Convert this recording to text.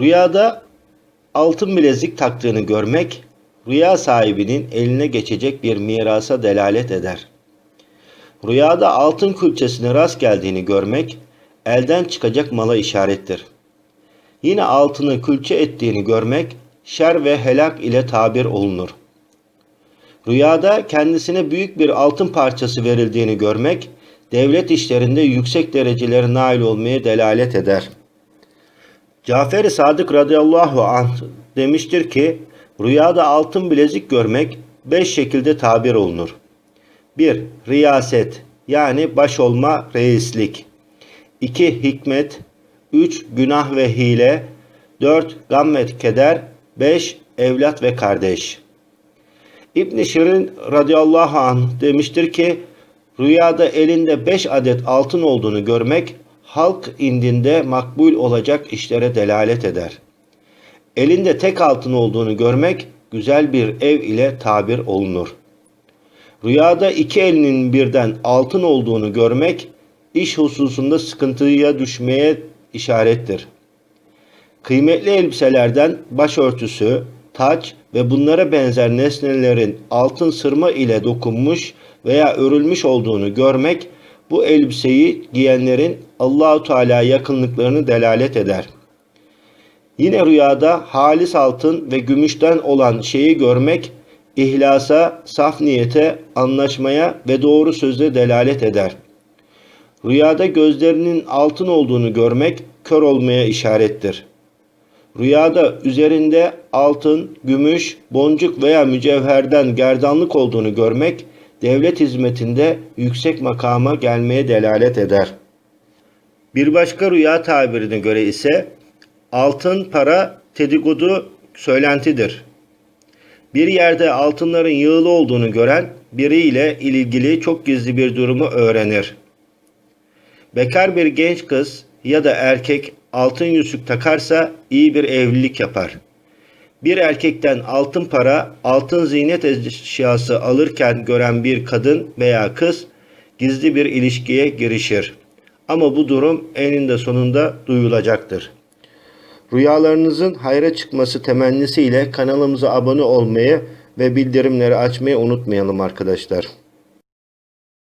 Rüyada altın bilezik taktığını görmek, rüya sahibinin eline geçecek bir mirasa delalet eder. Rüyada altın külçesine rast geldiğini görmek, elden çıkacak mala işarettir. Yine altını külçe ettiğini görmek, şer ve helak ile tabir olunur. Rüyada kendisine büyük bir altın parçası verildiğini görmek, devlet işlerinde yüksek derecelere nail olmaya delalet eder. Cafer-i Sadık radıyallahu anh demiştir ki, rüyada altın bilezik görmek beş şekilde tabir olunur. 1. Riyaset yani baş olma reislik. 2. Hikmet 3. Günah ve hile 4. Gammet keder 5. Evlat ve kardeş. İbn Şirin radıyallahu anh demiştir ki rüyada elinde 5 adet altın olduğunu görmek halk indinde makbul olacak işlere delalet eder. Elinde tek altın olduğunu görmek güzel bir ev ile tabir olunur. Rüyada iki elinin birden altın olduğunu görmek iş hususunda sıkıntıya düşmeye işarettir. Kıymetli elbiselerden başörtüsü, taç ve bunlara benzer nesnelerin altın sırma ile dokunmuş veya örülmüş olduğunu görmek bu elbiseyi giyenlerin Allahu Teala yakınlıklarını delalet eder. Yine rüyada halis altın ve gümüşten olan şeyi görmek ihlasa, saf niyete, anlaşmaya ve doğru sözle delalet eder. Rüyada gözlerinin altın olduğunu görmek kör olmaya işarettir. Rüyada üzerinde altın, gümüş, boncuk veya mücevherden gerdanlık olduğunu görmek devlet hizmetinde yüksek makama gelmeye delalet eder. Bir başka rüya tabirine göre ise altın para dedikodu söylentidir. Bir yerde altınların yığılı olduğunu gören biriyle ilgili çok gizli bir durumu öğrenir. Bekar bir genç kız ya da erkek altın yüzük takarsa iyi bir evlilik yapar. Bir erkekten altın para, altın ziynet eşyası alırken gören bir kadın veya kız gizli bir ilişkiye girişir. Ama bu durum eninde sonunda duyulacaktır. Rüyalarınızın hayra çıkması temennisiyle kanalımıza abone olmayı ve bildirimleri açmayı unutmayalım arkadaşlar.